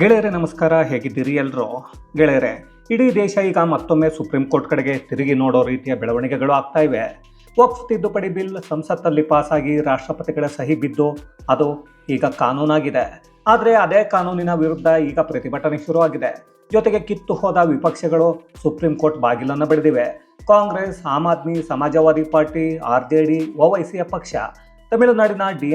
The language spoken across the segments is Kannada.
ಗೆಳೆಯರೆ, ನಮಸ್ಕಾರ. ಹೇಗಿದ್ದೀರಿ ಎಲ್ಲರೂ? ಗೆಳೆಯರೆ, ಇಡೀ ದೇಶ ಈಗ ಮತ್ತೊಮ್ಮೆ ಸುಪ್ರೀಂ ಕೋರ್ಟ್ ಕಡೆಗೆ ತಿರುಗಿ ನೋಡೋ ರೀತಿಯ ಬೆಳವಣಿಗೆಗಳು ಆಗ್ತಾ ಇವೆ. ವಕ್ಫ್ ತಿದ್ದುಪಡಿ ಬಿಲ್ ಸಂಸತ್ತಲ್ಲಿ ಪಾಸಾಗಿ ರಾಷ್ಟ್ರಪತಿಗಳ ಸಹಿ ಬಿದ್ದು ಅದು ಈಗ ಕಾನೂನಾಗಿದೆ. ಆದರೆ ಅದೇ ಕಾನೂನಿನ ವಿರುದ್ಧ ಈಗ ಪ್ರತಿಭಟನೆ ಶುರುವಾಗಿದೆ. ಜೊತೆಗೆ ಕಿತ್ತು ಹೋದ ವಿಪಕ್ಷಗಳು ಸುಪ್ರೀಂ ಕೋರ್ಟ್ ಬಾಗಿಲನ್ನು ಬೆಳೆದಿವೆ. Congress, Aam Aadmi, Samajwadi party, R J D ಪಕ್ಷ, ತಮಿಳುನಾಡಿನ ಡಿ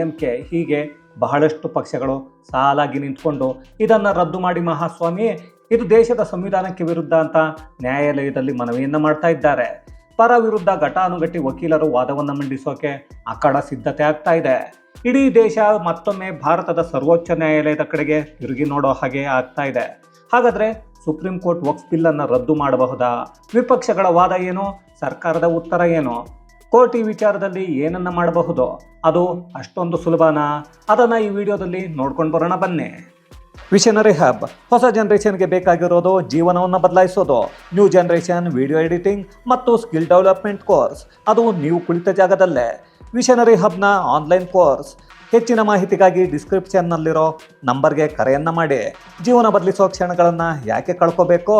ಹೀಗೆ ಬಹಳಷ್ಟು ಪಕ್ಷಗಳು ಸಾಲಾಗಿ ನಿಂತ್ಕೊಂಡು ಇದನ್ನು ರದ್ದು ಮಾಡಿ ಮಹಾಸ್ವಾಮಿ, ಇದು ದೇಶದ ಸಂವಿಧಾನಕ್ಕೆ ವಿರುದ್ಧ ಅಂತ ನ್ಯಾಯಾಲಯದಲ್ಲಿ ಮನವಿಯನ್ನು ಮಾಡ್ತಾ ಇದ್ದಾರೆ. ಪರ ವಿರುದ್ಧ ಘಟಾನುಘಟಿ ವಕೀಲರು ವಾದವನ್ನು ಮಂಡಿಸೋಕೆ ಅಖಾಡ ಸಿದ್ಧತೆ ಆಗ್ತಾ ಇದೆ. ಇಡೀ ದೇಶ ಮತ್ತೊಮ್ಮೆ ಭಾರತದ ಸರ್ವೋಚ್ಚ ನ್ಯಾಯಾಲಯದ ಕಡೆಗೆ ತಿರುಗಿ ನೋಡೋ ಹಾಗೆ ಆಗ್ತಾ ಇದೆ. ಹಾಗಾದರೆ ಸುಪ್ರೀಂ ಕೋರ್ಟ್ ವಕ್ಸ್ ಬಿಲ್ಲನ್ನು ರದ್ದು ಮಾಡಬಹುದಾ? ವಿಪಕ್ಷಗಳ ವಾದ ಏನು? ಸರ್ಕಾರದ ಉತ್ತರ ಏನು? ಕೋರ್ಟ್ ಈ ವಿಚಾರದಲ್ಲಿ ಏನನ್ನ ಮಾಡಬಹುದು ಅದು ಅಷ್ಟೊಂದು ಸುಲಭನಾ? ಅದನ್ನು ಈ ವಿಡಿಯೋದಲ್ಲಿ ನೋಡ್ಕೊಂಡು ಬರೋಣ ಬನ್ನಿ. ವಿಷನರಿ ಹಬ್ ಹೊಸ ಜನರೇಷನ್ಗೆ ಬೇಕಾಗಿರೋದು ಜೀವನವನ್ನು ಬದಲಾಯಿಸೋದು. ನ್ಯೂ ಜನರೇಷನ್ ವಿಡಿಯೋ ಎಡಿಟಿಂಗ್ ಮತ್ತು ಸ್ಕಿಲ್ ಡೆವಲಪ್ಮೆಂಟ್ ಕೋರ್ಸ್ ಅದು ನೀವು ಕುಳಿತ ಜಾಗದಲ್ಲೇ. ವಿಷನರಿ ಹಬ್ನ ಆನ್ಲೈನ್ ಕೋರ್ಸ್ ಹೆಚ್ಚಿನ ಮಾಹಿತಿಗಾಗಿ ಡಿಸ್ಕ್ರಿಪ್ಷನ್ನಲ್ಲಿರೋ ನಂಬರ್ಗೆ ಕರೆಯನ್ನು ಮಾಡಿ. ಜೀವನ ಬದಲಿಸೋ ಕ್ಷಣಗಳನ್ನು ಯಾಕೆ ಕಳ್ಕೋಬೇಕು?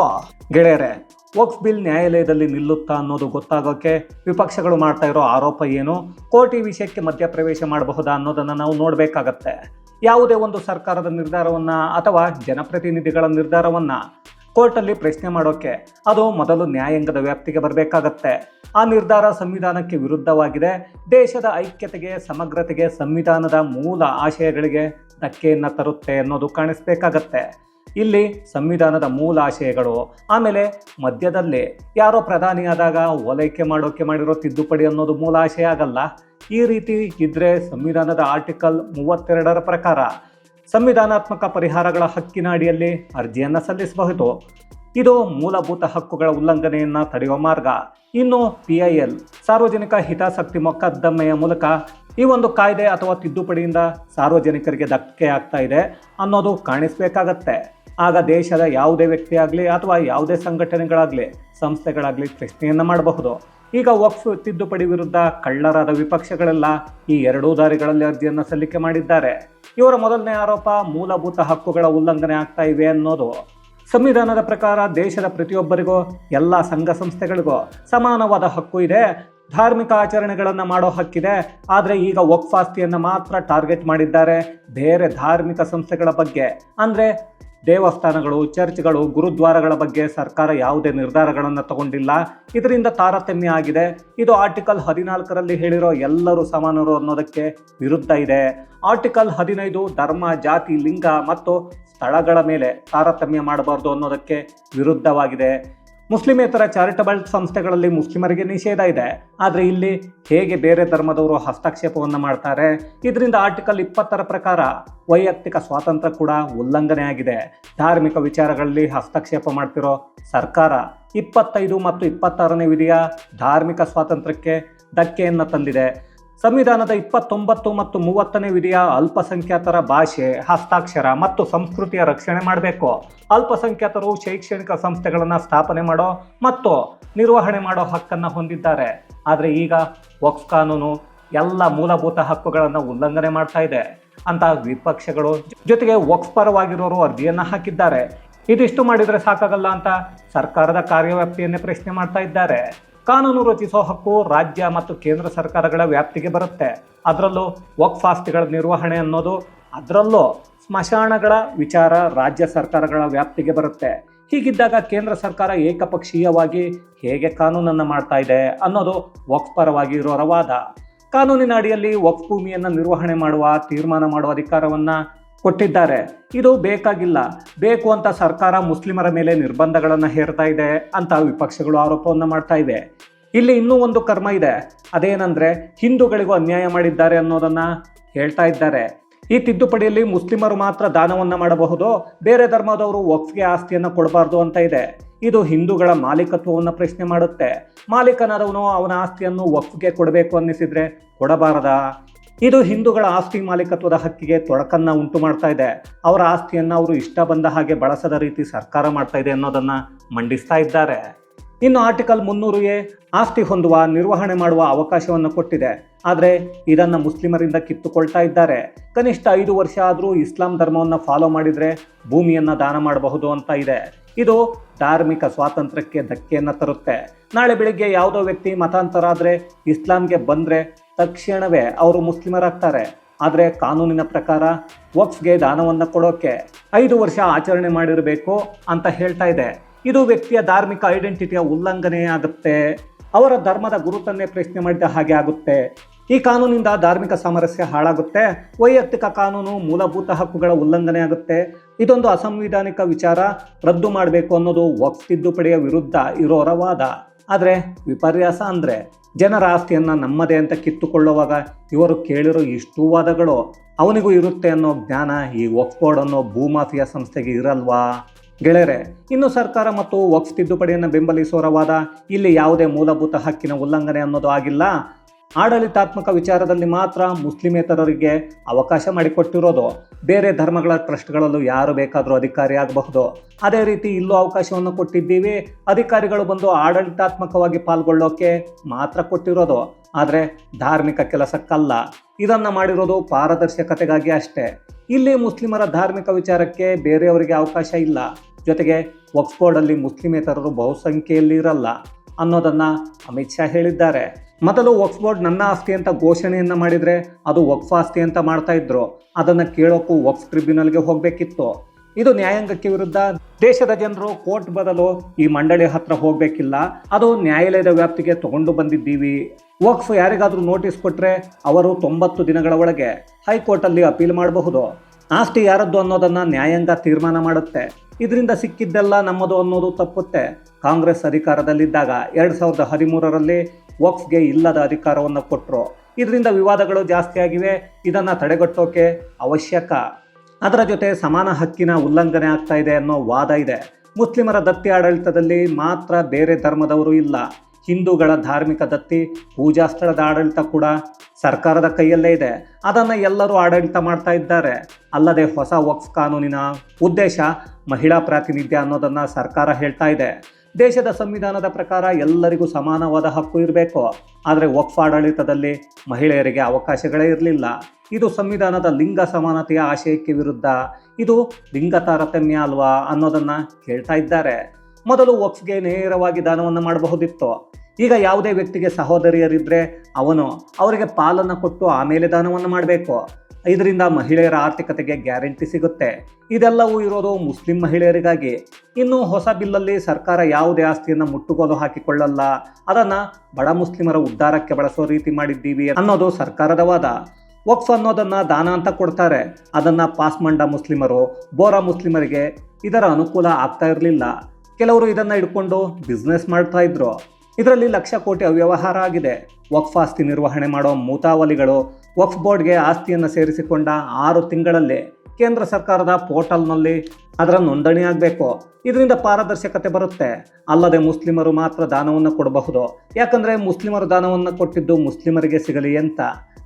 ಗೆಳೆಯರೆ ವಕ್ಫ್ ಬಿಲ್ ನ್ಯಾಯಾಲಯದಲ್ಲಿ ನಿಲ್ಲುತ್ತಾ ಅನ್ನೋದು ಗೊತ್ತಾಗೋಕೆ ವಿಪಕ್ಷಗಳು ಮಾಡ್ತಾ ಇರೋ ಆರೋಪ ಏನು? ಕೋಟಿ ವಿಷಯಕ್ಕೆ ಮಧ್ಯಪ್ರವೇಶ ಮಾಡಬಹುದಾ ಅನ್ನೋದನ್ನು ನಾವು ನೋಡಬೇಕಾಗತ್ತೆ. ಯಾವುದೇ ಒಂದು ಸರ್ಕಾರದ ನಿರ್ಧಾರವನ್ನು ಅಥವಾ ಜನಪ್ರತಿನಿಧಿಗಳ ನಿರ್ಧಾರವನ್ನು ಕೋರ್ಟಲ್ಲಿ ಪ್ರಶ್ನೆ ಮಾಡೋಕೆ ಅದು ಮೊದಲು ನ್ಯಾಯಾಂಗದ ವ್ಯಾಪ್ತಿಗೆ ಬರಬೇಕಾಗತ್ತೆ. ಆ ನಿರ್ಧಾರ ಸಂವಿಧಾನಕ್ಕೆ ವಿರುದ್ಧವಾಗಿದೆ. ದೇಶದ ಐಕ್ಯತೆಗೆ, ಸಮಗ್ರತೆಗೆ, ಸಂವಿಧಾನದ ಮೂಲ ಆಶಯಗಳಿಗೆ ಧಕ್ಕೆಯನ್ನು ತರುತ್ತೆ ಅನ್ನೋದು ಕಾಣಿಸ್ಬೇಕಾಗತ್ತೆ. ಇಲ್ಲಿ ಸಂವಿಧಾನದ ಮೂಲ ಆಶಯಗಳು, ಆಮೇಲೆ ಮಧ್ಯದಲ್ಲಿ ಯಾರೋ ಪ್ರಧಾನಿಯಾದಾಗ ಓಲೈಕೆ ಮಾಡೋಕೆ ಮಾಡಿರೋ ತಿದ್ದುಪಡಿ ಅನ್ನೋದು ಮೂಲ ಆಶಯ ಆಗಲ್ಲ. ಈ ರೀತಿ ಇದ್ರೆ ಸಂವಿಧಾನದ ಆರ್ಟಿಕಲ್ ಮೂವತ್ತೆರಡರ ಪ್ರಕಾರ ಸಂವಿಧಾನಾತ್ಮಕ ಪರಿಹಾರಗಳ ಹಕ್ಕಿನ ಅಡಿಯಲ್ಲಿ ಅರ್ಜಿಯನ್ನು ಸಲ್ಲಿಸಬಹುದು. ಇದು ಮೂಲಭೂತ ಹಕ್ಕುಗಳ ಉಲ್ಲಂಘನೆಯನ್ನು ತಡೆಯುವ ಮಾರ್ಗ. ಇನ್ನು ಪಿ ಐ ಎಲ್ ಸಾರ್ವಜನಿಕ ಹಿತಾಸಕ್ತಿ ಮೊಕದ್ದಮೆಯ ಮೂಲಕ ಈ ಒಂದು ಕಾಯ್ದೆ ಅಥವಾ ತಿದ್ದುಪಡಿಯಿಂದ ಸಾರ್ವಜನಿಕರಿಗೆ ಧಕ್ಕೆ ಆಗ್ತಾ ಇದೆ ಅನ್ನೋದು ಕಾಣಿಸ್ಬೇಕಾಗತ್ತೆ. ಆಗ ದೇಶದ ಯಾವುದೇ ವ್ಯಕ್ತಿ ಆಗಲಿ ಅಥವಾ ಯಾವುದೇ ಸಂಘಟನೆಗಳಾಗಲಿ, ಸಂಸ್ಥೆಗಳಾಗಲಿ ಪ್ರಶ್ನೆಯನ್ನು ಮಾಡಬಹುದು. ಈಗ ವಕ್ಫ್ ತಿದ್ದುಪಡಿ ವಿರುದ್ಧ ಕಳ್ಳರಾದ ವಿಪಕ್ಷಗಳೆಲ್ಲ ಈ ಎರಡೂ ದಾರಿಗಳಲ್ಲಿ ಅರ್ಜಿಯನ್ನು ಸಲ್ಲಿಕೆ ಮಾಡಿದ್ದಾರೆ. ಇವರ ಮೊದಲನೇ ಆರೋಪ ಮೂಲಭೂತ ಹಕ್ಕುಗಳ ಉಲ್ಲಂಘನೆ ಆಗ್ತಾ ಇವೆ ಅನ್ನೋದು. ಸಂವಿಧಾನದ ಪ್ರಕಾರ ದೇಶದ ಪ್ರತಿಯೊಬ್ಬರಿಗೂ, ಎಲ್ಲ ಸಂಘ ಸಂಸ್ಥೆಗಳಿಗೂ ಸಮಾನವಾದ ಹಕ್ಕು ಇದೆ. ಧಾರ್ಮಿಕ ಆಚರಣೆಗಳನ್ನು ಮಾಡೋ ಹಕ್ಕಿದೆ. ಆದರೆ ಈಗ ವಕ್ಫ್ ಆಸ್ತಿಯನ್ನು ಮಾತ್ರ ಟಾರ್ಗೆಟ್ ಮಾಡಿದ್ದಾರೆ ಬೇರೆ ಧಾರ್ಮಿಕ ಸಂಸ್ಥೆಗಳ ಬಗ್ಗೆ. ಅಂದರೆ ದೇವಸ್ಥಾನಗಳು, ಚರ್ಚ್ಗಳು, ಗುರುದ್ವಾರಗಳ ಬಗ್ಗೆ ಸರ್ಕಾರ ಯಾವುದೇ ನಿರ್ಧಾರಗಳನ್ನು ತಗೊಂಡಿಲ್ಲ. ಇದರಿಂದ ತಾರತಮ್ಯ ಆಗಿದೆ. ಇದು ಆರ್ಟಿಕಲ್ ಹದಿನಾಲ್ಕರಲ್ಲಿ ಹೇಳಿರೋ ಎಲ್ಲರೂ ಸಮಾನರು ಅನ್ನೋದಕ್ಕೆ ವಿರುದ್ಧ ಇದೆ. ಆರ್ಟಿಕಲ್ ಹದಿನೈದು, ಧರ್ಮ, ಜಾತಿ, ಲಿಂಗ ಮತ್ತು ಸ್ಥಳಗಳ ಮೇಲೆ ತಾರತಮ್ಯ ಮಾಡಬಾರ್ದು ಅನ್ನೋದಕ್ಕೆ ವಿರುದ್ಧವಾಗಿದೆ. ಮುಸ್ಲಿಮೇತರ ಚಾರಿಟಬಲ್ ಸಂಸ್ಥೆಗಳಲ್ಲಿ ಮುಸ್ಲಿಮರಿಗೆ ನಿಷೇಧ ಇದೆ. ಆದರೆ ಇಲ್ಲಿ ಹೇಗೆ ಬೇರೆ ಧರ್ಮದವರು ಹಸ್ತಕ್ಷೇಪವನ್ನು ಮಾಡ್ತಾರೆ? ಇದರಿಂದ ಆರ್ಟಿಕಲ್ ಇಪ್ಪತ್ತರ ಪ್ರಕಾರ ವೈಯಕ್ತಿಕ ಸ್ವಾತಂತ್ರ್ಯ ಕೂಡ ಉಲ್ಲಂಘನೆ ಆಗಿದೆ. ಧಾರ್ಮಿಕ ವಿಚಾರಗಳಲ್ಲಿ ಹಸ್ತಕ್ಷೇಪ ಮಾಡ್ತಿರೋ ಸರ್ಕಾರ ಇಪ್ಪತ್ತೈದು ಮತ್ತು ಇಪ್ಪತ್ತಾರನೇ ವಿಧಿಯ ಧಾರ್ಮಿಕ ಸ್ವಾತಂತ್ರ್ಯಕ್ಕೆ ಧಕ್ಕೆಯನ್ನು ತಂದಿದೆ. ಸಂವಿಧಾನದ ಇಪ್ಪತ್ತೊಂಬತ್ತು ಮತ್ತು ಮೂವತ್ತನೇ ವಿಧಿಯ ಅಲ್ಪಸಂಖ್ಯಾತರ ಭಾಷೆ, ಹಸ್ತಾಕ್ಷರ ಮತ್ತು ಸಂಸ್ಕೃತಿಯ ರಕ್ಷಣೆ ಮಾಡಬೇಕು. ಅಲ್ಪಸಂಖ್ಯಾತರು ಶೈಕ್ಷಣಿಕ ಸಂಸ್ಥೆಗಳನ್ನು ಸ್ಥಾಪನೆ ಮಾಡೋ ಮತ್ತು ನಿರ್ವಹಣೆ ಮಾಡೋ ಹಕ್ಕನ್ನು ಹೊಂದಿದ್ದಾರೆ. ಆದರೆ ಈಗ ವಕ್ಫ್ ಕಾನೂನು ಎಲ್ಲ ಮೂಲಭೂತ ಹಕ್ಕುಗಳನ್ನು ಉಲ್ಲಂಘನೆ ಮಾಡ್ತಾ ಇದೆ. ಅಂತ ವಿಪಕ್ಷಗಳು ಜೊತೆಗೆ ವಕ್ಫ್ ಪರವಾಗಿರೋರು ಅರ್ಜಿಯನ್ನು ಹಾಕಿದ್ದಾರೆ. ಇದಿಷ್ಟು ಮಾಡಿದರೆ ಸಾಕಾಗಲ್ಲ ಅಂತ ಸರ್ಕಾರದ ಕಾರ್ಯವ್ಯಾಪ್ತಿಯನ್ನೇ ಪ್ರಶ್ನೆ ಮಾಡ್ತಾ ಇದ್ದಾರೆ. ಕಾನೂನು ರಚಿಸೋ ಹಕ್ಕು ರಾಜ್ಯ ಮತ್ತು ಕೇಂದ್ರ ಸರ್ಕಾರಗಳ ವ್ಯಾಪ್ತಿಗೆ ಬರುತ್ತೆ. ಅದರಲ್ಲೂ ವಕ್ಫ್ ಆಸ್ತಿಗಳ ನಿರ್ವಹಣೆ ಅನ್ನೋದು ಅದರಲ್ಲೂ ಸ್ಮಶಾನಗಳ ವಿಚಾರ ರಾಜ್ಯ ಸರ್ಕಾರಗಳ ವ್ಯಾಪ್ತಿಗೆ ಬರುತ್ತೆ. ಹೀಗಿದ್ದಾಗ ಕೇಂದ್ರ ಸರ್ಕಾರ ಏಕಪಕ್ಷೀಯವಾಗಿ ಹೇಗೆ ಕಾನೂನನ್ನು ಮಾಡ್ತಾ ಇದೆ ಅನ್ನೋದು ವಕ್ಫ್ ಪರವಾಗಿ ಇರೋರ ವಾದ ಕಾನೂನಿನ ಅಡಿಯಲ್ಲಿ ವಕ್ಫ್ ಭೂಮಿಯನ್ನು ನಿರ್ವಹಣೆ ಮಾಡುವ, ತೀರ್ಮಾನ ಮಾಡುವ ಅಧಿಕಾರವನ್ನು ಕೊಟ್ಟಿದ್ದಾರೆ. ಇದು ಬೇಕಾಗಿಲ್ಲ. ಬೇಕು ಅಂತ ಸರ್ಕಾರ ಮುಸ್ಲಿಮರ ಮೇಲೆ ನಿರ್ಬಂಧಗಳನ್ನು ಹೇರ್ತಾ ಇದೆ ಅಂತ ವಿಪಕ್ಷಗಳು ಆರೋಪವನ್ನು ಮಾಡ್ತಾ ಇದೆ. ಇಲ್ಲಿ ಇನ್ನೂ ಒಂದು ಕರ್ಮ ಇದೆ. ಅದೇನಂದ್ರೆ ಹಿಂದೂಗಳಿಗೂ ಅನ್ಯಾಯ ಮಾಡಿದ್ದಾರೆ ಅನ್ನೋದನ್ನು ಹೇಳ್ತಾ ಇದ್ದಾರೆ. ಈ ತಿದ್ದುಪಡಿಯಲ್ಲಿ ಮುಸ್ಲಿಮರು ಮಾತ್ರ ದಾನವನ್ನು ಮಾಡಬಹುದು, ಬೇರೆ ಧರ್ಮದವರು ವಕ್ಫ್ಗೆ ಆಸ್ತಿಯನ್ನು ಕೊಡಬಾರ್ದು ಅಂತ ಇದೆ. ಇದು ಹಿಂದೂಗಳ ಮಾಲೀಕತ್ವವನ್ನು ಪ್ರಶ್ನೆ ಮಾಡುತ್ತೆ. ಮಾಲೀಕನಾದವನು ಅವನ ಆಸ್ತಿಯನ್ನು ವಕ್ಫ್ಗೆ ಕೊಡಬೇಕು ಅನ್ನಿಸಿದ್ರೆ ಕೊಡಬಾರದಾ? ಇದು ಹಿಂದೂಗಳ ಆಸ್ತಿ ಮಾಲೀಕತ್ವದ ಹಕ್ಕಿಗೆ ತೊಡಕನ್ನ ಉಂಟು ಮಾಡ್ತಾ ಇದೆ. ಅವರ ಆಸ್ತಿಯನ್ನು ಅವರು ಇಷ್ಟ ಬಂದ ಹಾಗೆ ಬಳಸದ ರೀತಿ ಸರ್ಕಾರ ಮಾಡ್ತಾ ಇದೆ ಅನ್ನೋದನ್ನ ಮಂಡಿಸ್ತಾ ಇದ್ದಾರೆ. ಇನ್ನು ಆರ್ಟಿಕಲ್ ಮುನ್ನೂರು ಎ ಆಸ್ತಿ ಹೊಂದುವ, ನಿರ್ವಹಣೆ ಮಾಡುವ ಅವಕಾಶವನ್ನು ಕೊಟ್ಟಿದೆ. ಆದರೆ ಇದನ್ನು ಮುಸ್ಲಿಮರಿಂದ ಕಿತ್ತುಕೊಳ್ತಾ ಇದ್ದಾರೆ. ಕನಿಷ್ಠ ಐದು ವರ್ಷ ಆದರೂ ಇಸ್ಲಾಂ ಧರ್ಮವನ್ನು ಫಾಲೋ ಮಾಡಿದರೆ ಭೂಮಿಯನ್ನು ದಾನ ಮಾಡಬಹುದು ಅಂತ ಇದೆ. ಇದು ಧಾರ್ಮಿಕ ಸ್ವಾತಂತ್ರ್ಯಕ್ಕೆ ಧಕ್ಕೆಯನ್ನು ತರುತ್ತೆ. ನಾಳೆ ಬೆಳಿಗ್ಗೆ ಯಾವುದೋ ವ್ಯಕ್ತಿ ಮತಾಂತರ ಆದರೆ ಇಸ್ಲಾಂಗೆ ಬಂದರೆ ತಕ್ಷಣವೇ ಅವರು ಮುಸ್ಲಿಮರಾಗ್ತಾರೆ. ಆದರೆ ಕಾನೂನಿನ ಪ್ರಕಾರ ವಕ್ಫ್ಗೆ ದಾನವನ್ನು ಕೊಡೋಕೆ ಐದು ವರ್ಷ ಆಚರಣೆ ಮಾಡಿರಬೇಕು ಅಂತ ಹೇಳ್ತಾ ಇದೆ. ಇದು ವ್ಯಕ್ತಿಯ ಧಾರ್ಮಿಕ ಐಡೆಂಟಿಟಿಯ ಉಲ್ಲಂಘನೆ ಆಗುತ್ತೆ. ಅವರ ಧರ್ಮದ ಗುರುತನ್ನೇ ಪ್ರಶ್ನೆ ಮಾಡಿದ ಹಾಗೆ ಆಗುತ್ತೆ. ಈ ಕಾನೂನಿಂದ ಧಾರ್ಮಿಕ ಸಾಮರಸ್ಯ ಹಾಳಾಗುತ್ತೆ. ವೈಯಕ್ತಿಕ ಕಾನೂನು ಮೂಲಭೂತ ಹಕ್ಕುಗಳ ಉಲ್ಲಂಘನೆ ಆಗುತ್ತೆ. ಇದೊಂದು ಅಸಂವಿಧಾನಿಕ ವಿಚಾರ. ರದ್ದು ಮಾಡಬೇಕು ಅನ್ನೋದು ವಕ್ಫ್ ತಿದ್ದುಪಡಿಯ ವಿರುದ್ಧ ಇರೋರ ವಾದ. ಆದರೆ ವಿಪರ್ಯಾಸ ಅಂದರೆ ಜನರ ಆಸ್ತಿಯನ್ನು ನಮ್ಮದೇ ಅಂತ ಕಿತ್ತುಕೊಳ್ಳುವಾಗ ಇವರು ಕೇಳಿರೋ ಇಷ್ಟು ವಾದಗಳು ಅವನಿಗೂ ಇರುತ್ತೆ ಅನ್ನೋ ಜ್ಞಾನ ಈ ವಕ್ಫ್ ಬೋರ್ಡ್ ಅನ್ನೋ ಭೂಮಾಫಿಯಾ ಸಂಸ್ಥೆಗೆ ಇರಲ್ವಾ? ಗೆಳೆಯರೆ, ಇನ್ನು ಸರ್ಕಾರ ಮತ್ತು ವಕ್ಫ್ ತಿದ್ದುಪಡಿಯನ್ನು ಬೆಂಬಲಿಸುವರವಾದ ಇಲ್ಲಿ ಯಾವುದೇ ಮೂಲಭೂತ ಹಕ್ಕಿನ ಉಲ್ಲಂಘನೆ ಅನ್ನೋದು ಆಗಿಲ್ಲ. ಆಡಳಿತಾತ್ಮಕ ವಿಚಾರದಲ್ಲಿ ಮಾತ್ರ ಮುಸ್ಲಿಮೇತರರಿಗೆ ಅವಕಾಶ ಮಾಡಿಕೊಟ್ಟಿರೋದು. ಬೇರೆ ಧರ್ಮಗಳ ಟ್ರಸ್ಟ್ಗಳಲ್ಲೂ ಯಾರು ಬೇಕಾದರೂ ಅಧಿಕಾರಿ ಆಗಬಹುದು. ಅದೇ ರೀತಿ ಇಲ್ಲೂ ಅವಕಾಶವನ್ನು ಕೊಟ್ಟಿದ್ದೀವಿ. ಅಧಿಕಾರಿಗಳು ಬಂದು ಆಡಳಿತಾತ್ಮಕವಾಗಿ ಪಾಲ್ಗೊಳ್ಳೋಕೆ ಮಾತ್ರ ಕೊಟ್ಟಿರೋದು. ಆದರೆ ಧಾರ್ಮಿಕ ಕೆಲಸಕ್ಕಲ್ಲ. ಇದನ್ನು ಮಾಡಿರೋದು ಪಾರದರ್ಶಕತೆಗಾಗಿ ಅಷ್ಟೇ. ಇಲ್ಲಿ ಮುಸ್ಲಿಮರ ಧಾರ್ಮಿಕ ವಿಚಾರಕ್ಕೆ ಬೇರೆಯವರಿಗೆ ಅವಕಾಶ ಇಲ್ಲ. ಜೊತೆಗೆ ಒಕ್ಸ್ಫೋರ್ಡಲ್ಲಿ ಮುಸ್ಲಿಮೇತರರು ಬಹುಸಂಖ್ಯೆಯಲ್ಲಿ ಇರಲ್ಲ ಅನ್ನೋದನ್ನು ಅಮಿತ್ ಶಾ ಹೇಳಿದ್ದಾರೆ. ಮೊದಲು ವಕ್ಫ್ ಬೋರ್ಡ್ ನನ್ನ ಆಸ್ತಿ ಅಂತ ಘೋಷಣೆಯನ್ನು ಮಾಡಿದರೆ ಅದು ವಕ್ಫ್ ಆಸ್ತಿ ಅಂತ ಮಾಡ್ತಾ ಇದ್ರು. ಅದನ್ನು ಕೇಳೋಕ್ಕೂ ವಕ್ಫ್ ಟ್ರಿಬ್ಯುನಲ್ಗೆ ಹೋಗಬೇಕಿತ್ತು. ಇದು ನ್ಯಾಯಾಂಗಕ್ಕೆ ವಿರುದ್ಧ. ದೇಶದ ಜನರು ಕೋರ್ಟ್ ಬದಲು ಈ ಮಂಡಳಿ ಹತ್ರ ಹೋಗಬೇಕಿಲ್ಲ. ಅದು ನ್ಯಾಯಾಲಯದ ವ್ಯಾಪ್ತಿಗೆ ತಗೊಂಡು ಬಂದಿದ್ದೀವಿ. ವಕ್ಫ್ ಯಾರಿಗಾದರೂ ನೋಟಿಸ್ ಕೊಟ್ಟರೆ ಅವರು ತೊಂಬತ್ತು ದಿನಗಳ ಒಳಗೆ ಹೈಕೋರ್ಟಲ್ಲಿ ಅಪೀಲ್ ಮಾಡಬಹುದು. ಆಸ್ತಿ ಯಾರದ್ದು ಅನ್ನೋದನ್ನು ನ್ಯಾಯಾಂಗ ತೀರ್ಮಾನ ಮಾಡುತ್ತೆ. ಇದರಿಂದ ಸಿಕ್ಕಿದ್ದೆಲ್ಲ ನಮ್ಮದು ಅನ್ನೋದು ತಪ್ಪುತ್ತೆ. ಕಾಂಗ್ರೆಸ್ ಅಧಿಕಾರದಲ್ಲಿದ್ದಾಗ ಎರಡು ಸಾವಿರದ ಹದಿಮೂರರಲ್ಲಿ ವಕ್ಫ್ಗೆ ಇಲ್ಲದ ಅಧಿಕಾರವನ್ನು ಕೊಟ್ಟರು ಇದರಿಂದ ವಿವಾದಗಳು ಜಾಸ್ತಿ ಆಗಿವೆ. ಇದನ್ನು ತಡೆಗಟ್ಟೋಕೆ ಅವಶ್ಯಕ. ಅದರ ಜೊತೆ ಸಮಾನ ಹಕ್ಕಿನ ಉಲ್ಲಂಘನೆ ಆಗ್ತಾ ಇದೆ ಅನ್ನೋ ವಾದ ಇದೆ. ಮುಸ್ಲಿಮರ ದತ್ತಿ ಆಡಳಿತದಲ್ಲಿ ಮಾತ್ರ ಬೇರೆ ಧರ್ಮದವರು ಇಲ್ಲ. ಹಿಂದೂಗಳ ಧಾರ್ಮಿಕ ದತ್ತಿ ಪೂಜಾ ಸ್ಥಳದ ಆಡಳಿತ ಕೂಡ ಸರ್ಕಾರದ ಕೈಯಲ್ಲೇ ಇದೆ. ಅದನ್ನು ಎಲ್ಲರೂ ಆಡಳಿತ ಮಾಡ್ತಾ ಇದ್ದಾರೆ. ಅಲ್ಲದೆ ಹೊಸ ವಕ್ಫ್ ಕಾನೂನಿನ ಉದ್ದೇಶ ಮಹಿಳಾ ಪ್ರಾತಿನಿಧ್ಯ ಅನ್ನೋದನ್ನು ಸರ್ಕಾರ ಹೇಳ್ತಾ ಇದೆ. ದೇಶದ ಸಂವಿಧಾನದ ಪ್ರಕಾರ ಎಲ್ಲರಿಗೂ ಸಮಾನವಾದ ಹಕ್ಕು ಇರಬೇಕು. ಆದರೆ ವಕ್ಫ್ ಆಡಳಿತದಲ್ಲಿ ಮಹಿಳೆಯರಿಗೆ ಅವಕಾಶಗಳೇ ಇರಲಿಲ್ಲ. ಇದು ಸಂವಿಧಾನದ ಲಿಂಗ ಸಮಾನತೆಯ ಆಶಯಕ್ಕೆ ವಿರುದ್ಧ. ಇದು ಲಿಂಗ ತಾರತಮ್ಯ ಅಲ್ವಾ ಅನ್ನೋದನ್ನು ಕೇಳ್ತಾ ಇದ್ದಾರೆ. ಮೊದಲು ವಕ್ಫ್ಗೆ ನೇರವಾಗಿ ದಾನವನ್ನು ಮಾಡಬಹುದಿತ್ತು. ಈಗ ಯಾವುದೇ ವ್ಯಕ್ತಿಗೆ ಸಹೋದರಿಯರಿದ್ದರೆ ಅವನು ಅವರಿಗೆ ಪಾಲನ್ನು ಕೊಟ್ಟು ಆಮೇಲೆ ದಾನವನ್ನು ಮಾಡಬೇಕು. ಇದರಿಂದ ಮಹಿಳೆಯರ ಆರ್ಥಿಕತೆಗೆ ಗ್ಯಾರಂಟಿ ಸಿಗುತ್ತೆ. ಇದೆಲ್ಲವೂ ಇರೋದು ಮುಸ್ಲಿಂ ಮಹಿಳೆಯರಿಗಾಗಿ. ಇನ್ನು ಹೊಸ ಬಿಲ್ಲಲ್ಲಿ ಸರ್ಕಾರ ಯಾವುದೇ ಆಸ್ತಿಯನ್ನು ಮುಟ್ಟುಗೋಲು ಹಾಕಿಕೊಳ್ಳಲ್ಲ. ಅದನ್ನು ಬಡ ಮುಸ್ಲಿಮರ ಉದ್ಧಾರಕ್ಕೆ ಬಳಸೋ ರೀತಿ ಮಾಡಿದ್ದೀವಿ ಅನ್ನೋದು ಸರ್ಕಾರದ ವಾದ. ವಕ್ಫ್ ಅನ್ನೋದನ್ನು ದಾನ ಅಂತ ಕೊಡ್ತಾರೆ. ಅದನ್ನು ಪಾಸ್ ಮಂಡ ಮುಸ್ಲಿಮರು, ಬೋರಾ ಮುಸ್ಲಿಮರಿಗೆ ಇದರ ಅನುಕೂಲ ಆಗ್ತಾ ಇರಲಿಲ್ಲ. ಕೆಲವರು ಇದನ್ನು ಇಟ್ಕೊಂಡು ಬಿಸ್ನೆಸ್ ಮಾಡ್ತಾ ಇದ್ರು. ಇದರಲ್ಲಿ ಲಕ್ಷ ಕೋಟಿ ಅವ್ಯವಹಾರ ಆಗಿದೆ. ವಕ್ಫ್ ಆಸ್ತಿ ನಿರ್ವಹಣೆ ಮಾಡೋ ಮೂತಾವಲಿಗಳು ವಕ್ಫ್ ಬೋರ್ಡ್ಗೆ ಆಸ್ತಿಯನ್ನು ಸೇರಿಸಿಕೊಂಡ ಆರು ತಿಂಗಳಲ್ಲಿ ಕೇಂದ್ರ ಸರ್ಕಾರದ ಪೋರ್ಟಲ್ನಲ್ಲಿ ಅದರ ನೋಂದಣಿ ಆಗಬೇಕು. ಇದರಿಂದ ಪಾರದರ್ಶಕತೆ ಬರುತ್ತೆ. ಅಲ್ಲದೆ ಮುಸ್ಲಿಮರು ಮಾತ್ರ ದಾನವನ್ನು ಕೊಡಬಹುದು. ಯಾಕಂದರೆ ಮುಸ್ಲಿಮರು ದಾನವನ್ನು ಕೊಟ್ಟಿದ್ದು ಮುಸ್ಲಿಮರಿಗೆ ಸಿಗಲಿ ಅಂತ.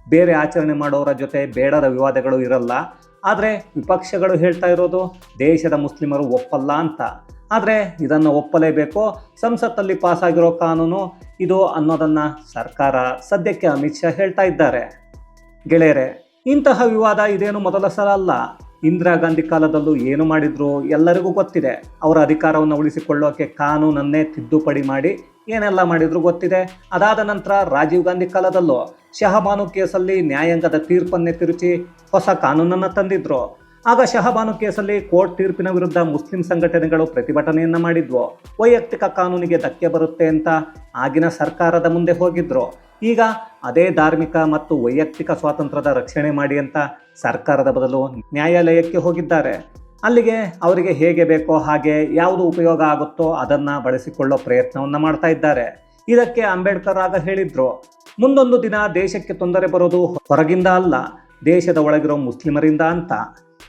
ಬೇರೆ ಆಚರಣೆ ಮಾಡೋರ ಜೊತೆ ಬೇಡದ ವಿವಾದಗಳು ಇರಲ್ಲ. ಆದರೆ ವಿಪಕ್ಷಗಳು ಹೇಳ್ತಾ ಇರೋದು ದೇಶದ ಮುಸ್ಲಿಮರು ಒಪ್ಪಲ್ಲ ಅಂತ. ಆದರೆ ಇದನ್ನು ಒಪ್ಪಲೇಬೇಕು. ಸಂಸತ್ತಲ್ಲಿ ಪಾಸಾಗಿರೋ ಕಾನೂನು ಇದು ಅನ್ನೋದನ್ನು ಸರ್ಕಾರ ಸದ್ಯಕ್ಕೆ ಅಮಿತ್ ಶಾ ಹೇಳ್ತಾ ಇದ್ದಾರೆ. ಗೆಳೆಯರೆ, ಇಂತಹ ವಿವಾದ ಇದೇನು ಮೊದಲ ಸಲ ಅಲ್ಲ. ಇಂದಿರಾ ಗಾಂಧಿ ಕಾಲದಲ್ಲೂ ಏನು ಮಾಡಿದ್ರು ಎಲ್ಲರಿಗೂ ಗೊತ್ತಿದೆ. ಅವರ ಅಧಿಕಾರವನ್ನು ಉಳಿಸಿಕೊಳ್ಳೋಕೆ ಕಾನೂನನ್ನೇ ತಿದ್ದುಪಡಿ ಮಾಡಿ ಏನೆಲ್ಲ ಮಾಡಿದ್ರು ಗೊತ್ತಿದೆ. ಅದಾದ ನಂತರ ರಾಜೀವ್ ಗಾಂಧಿ ಕಾಲದಲ್ಲೂ ಶಹಬಾನು ಕೇಸಲ್ಲಿ ನ್ಯಾಯಾಂಗದ ತೀರ್ಪನ್ನೇ ತಿರುಚಿ ಹೊಸ ಕಾನೂನನ್ನು ತಂದಿದ್ರು. ಆಗ ಶಹಬಾನು ಕೇಸಲ್ಲಿ ಕೋರ್ಟ್ ತೀರ್ಪಿನ ವಿರುದ್ಧ ಮುಸ್ಲಿಂ ಸಂಘಟನೆಗಳು ಪ್ರತಿಭಟನೆಯನ್ನ ಮಾಡಿದ್ವು. ವೈಯಕ್ತಿಕ ಕಾನೂನಿಗೆ ಧಕ್ಕೆ ಬರುತ್ತೆ ಅಂತ ಆಗಿನ ಸರ್ಕಾರದ ಮುಂದೆ ಹೋಗಿದ್ರು. ಈಗ ಅದೇ ಧಾರ್ಮಿಕ ಮತ್ತು ವೈಯಕ್ತಿಕ ಸ್ವಾತಂತ್ರ್ಯದ ರಕ್ಷಣೆ ಮಾಡಿ ಅಂತ ಸರ್ಕಾರದ ಬದಲು ನ್ಯಾಯಾಲಯಕ್ಕೆ ಹೋಗಿದ್ದಾರೆ. ಅಲ್ಲಿಗೆ ಅವರಿಗೆ ಹೇಗೆ ಬೇಕೋ ಹಾಗೆ ಯಾವುದು ಉಪಯೋಗ ಆಗುತ್ತೋ ಅದನ್ನು ಬಳಸಿಕೊಳ್ಳೋ ಪ್ರಯತ್ನವನ್ನು ಮಾಡ್ತಾ ಇದ್ದಾರೆ. ಇದಕ್ಕೆ ಅಂಬೇಡ್ಕರ್ ಆಗ ಹೇಳಿದ್ರು, ಮುಂದೊಂದು ದಿನ ದೇಶಕ್ಕೆ ತೊಂದರೆ ಬರೋದು ಹೊರಗಿಂದ ಅಲ್ಲ, ದೇಶದ ಒಳಗಿರೋ ಮುಸ್ಲಿಮರಿಂದ ಅಂತ.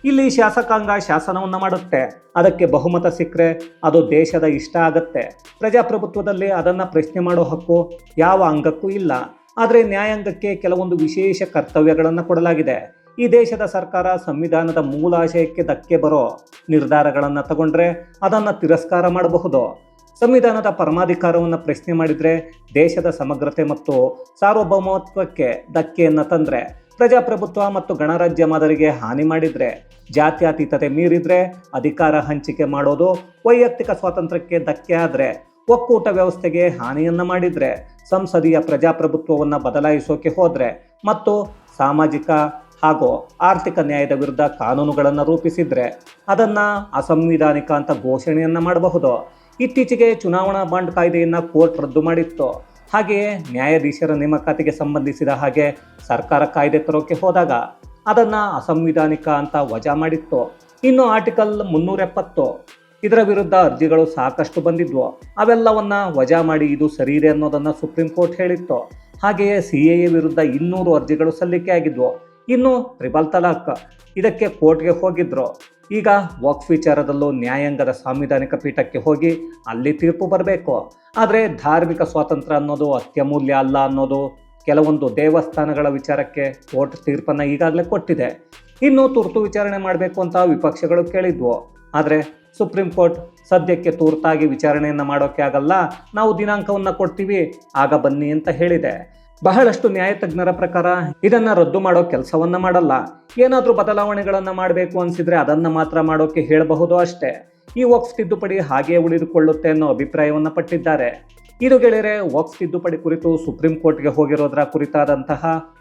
ಇಲ್ಲಿ ಶಾಸಕಾಂಗ ಶಾಸನವನ್ನು ಮಾಡುತ್ತೆ. ಅದಕ್ಕೆ ಬಹುಮತ ಸಿಕ್ಕರೆ ಅದು ದೇಶದ ಇಷ್ಟ ಆಗತ್ತೆ. ಪ್ರಜಾಪ್ರಭುತ್ವದಲ್ಲಿ ಅದನ್ನು ಪ್ರಶ್ನೆ ಮಾಡೋ ಹಕ್ಕು ಯಾವ ಅಂಗಕ್ಕೂ ಇಲ್ಲ. ಆದರೆ ನ್ಯಾಯಾಂಗಕ್ಕೆ ಕೆಲವೊಂದು ವಿಶೇಷ ಕರ್ತವ್ಯಗಳನ್ನು ಕೊಡಲಾಗಿದೆ. ಈ ದೇಶದ ಸರ್ಕಾರ ಸಂವಿಧಾನದ ಮೂಲಾಶಯಕ್ಕೆ ಧಕ್ಕೆ ಬರೋ ನಿರ್ಧಾರಗಳನ್ನು ತಗೊಂಡ್ರೆ ಅದನ್ನು ತಿರಸ್ಕಾರ ಮಾಡಬಹುದು. ಸಂವಿಧಾನದ ಪರಮಾಧಿಕಾರವನ್ನು ಪ್ರಶ್ನೆ ಮಾಡಿದರೆ ದೇಶದ ಸಮಗ್ರತೆ ಮತ್ತು ಸಾರ್ವಭೌಮತ್ವಕ್ಕೆ ಧಕ್ಕೆಯನ್ನು ತಂದರೆ, ಪ್ರಜಾಪ್ರಭುತ್ವ ಮತ್ತು ಗಣರಾಜ್ಯ ಮಾದರಿಗೆ ಹಾನಿ ಮಾಡಿದರೆ, ಜಾತ್ಯತೀತತೆ ಮೀರಿದರೆ ಅಧಿಕಾರ ಹಂಚಿಕೆ ಮಾಡೋದು ವೈಯಕ್ತಿಕ ಸ್ವಾತಂತ್ರ್ಯಕ್ಕೆ ಧಕ್ಕೆ ಆದರೆ ಒಕ್ಕೂಟ ವ್ಯವಸ್ಥೆಗೆ ಹಾನಿಯನ್ನ ಮಾಡಿದ್ರೆ, ಸಂಸದೀಯ ಪ್ರಜಾಪ್ರಭುತ್ವವನ್ನು ಬದಲಾಯಿಸೋಕೆ ಹೋದ್ರೆ ಮತ್ತು ಸಾಮಾಜಿಕ ಹಾಗೂ ಆರ್ಥಿಕ ನ್ಯಾಯದ ವಿರುದ್ಧ ಕಾನೂನುಗಳನ್ನು ರೂಪಿಸಿದ್ರೆ ಅದನ್ನ ಅಸಂವಿಧಾನಿಕ ಅಂತ ಘೋಷಣೆಯನ್ನ ಮಾಡಬಹುದು. ಇತ್ತೀಚೆಗೆ ಚುನಾವಣಾ ಬಾಂಡ್ ಕಾಯ್ದೆಯನ್ನ ಕೋರ್ಟ್ ರದ್ದು ಮಾಡಿತ್ತು. ಹಾಗೆಯೇ ನ್ಯಾಯಾಧೀಶರ ನೇಮಕಾತಿಗೆ ಸಂಬಂಧಿಸಿದ ಹಾಗೆ ಸರ್ಕಾರ ಕಾಯ್ದೆ ತರೋಕೆ ಹೋದಾಗ ಅದನ್ನ ಅಸಂವಿಧಾನಿಕ ಅಂತ ವಜಾ ಮಾಡಿತ್ತು. ಇನ್ನು ಆರ್ಟಿಕಲ್ ಮುನ್ನೂರ ಎಪ್ಪತ್ತು ಇದರ ವಿರುದ್ಧ ಅರ್ಜಿಗಳು ಸಾಕಷ್ಟು ಬಂದಿದ್ವು. ಅವೆಲ್ಲವನ್ನ ವಜಾ ಮಾಡಿ ಇದು ಸರಿ ಇದೆ ಅನ್ನೋದನ್ನ ಸುಪ್ರೀಂ ಕೋರ್ಟ್ ಹೇಳಿತ್ತು. ಹಾಗೆಯೇ ಸಿ ಎ ವಿರುದ್ಧ ಇನ್ನೂರು ಅರ್ಜಿಗಳು ಸಲ್ಲಿಕೆ ಆಗಿದ್ವು. ಇನ್ನು ತ್ರಿಬಲ್ ತಲಾಕ್ ಇದಕ್ಕೆ ಕೋರ್ಟ್ಗೆ ಹೋಗಿದ್ರು. ಈಗ ವಕ್ಫ್ ವಿಚಾರದಲ್ಲೂ ನ್ಯಾಯಾಂಗದ ಸಾಂವಿಧಾನಿಕ ಪೀಠಕ್ಕೆ ಹೋಗಿ ಅಲ್ಲಿ ತೀರ್ಪು ಬರಬೇಕು. ಆದರೆ ಧಾರ್ಮಿಕ ಸ್ವಾತಂತ್ರ್ಯ ಅನ್ನೋದು ಅತ್ಯಮೂಲ್ಯ ಅಲ್ಲ ಅನ್ನೋದು ಕೆಲವೊಂದು ದೇವಸ್ಥಾನಗಳ ವಿಚಾರಕ್ಕೆ ಕೋರ್ಟ್ ತೀರ್ಪನ್ನು ಈಗಾಗಲೇ ಕೊಟ್ಟಿದೆ. ಇನ್ನು ತುರ್ತು ವಿಚಾರಣೆ ಮಾಡಬೇಕು ಅಂತ ವಿಪಕ್ಷಗಳು ಕೇಳಿದ್ವು. ಆದರೆ ಸುಪ್ರೀಂ ಕೋರ್ಟ್ ಸದ್ಯಕ್ಕೆ ತುರ್ತಾಗಿ ವಿಚಾರಣೆಯನ್ನು ಮಾಡೋಕೆ ಆಗಲ್ಲ, ನಾವು ದಿನಾಂಕವನ್ನು ಕೊಡ್ತೀವಿ, ಆಗ ಬನ್ನಿ ಅಂತ ಹೇಳಿದೆ. ಬಹಳಷ್ಟು ನ್ಯಾಯತಜ್ಞರ ಪ್ರಕಾರ ಇದನ್ನು ರದ್ದು ಮಾಡೋ ಕೆಲಸವನ್ನ ಮಾಡಲ್ಲ. ಏನಾದರೂ ಬದಲಾವಣೆಗಳನ್ನು ಮಾಡಬೇಕು ಅನಿಸಿದರೆ ಅದನ್ನು ಮಾತ್ರ ಮಾಡೋಕೆ ಹೇಳಬಹುದು ಅಷ್ಟೇ. ಈ ವಕ್ಫ್ ತಿದ್ದುಪಡಿ ಹಾಗೆಯೇ ಉಳಿದುಕೊಳ್ಳುತ್ತೆ ಅನ್ನೋ ಅಭಿಪ್ರಾಯವನ್ನು ಪಟ್ಟಿದ್ದಾರೆ. ಇದು ಗೆಳೆಯರೆ, ವಕ್ಫ್ ತಿದ್ದುಪಡಿ ಕುರಿತು ಸುಪ್ರೀಂ ಕೋರ್ಟ್ಗೆ ಹೋಗಿರೋದರ ಕುರಿತಾದಂತಹ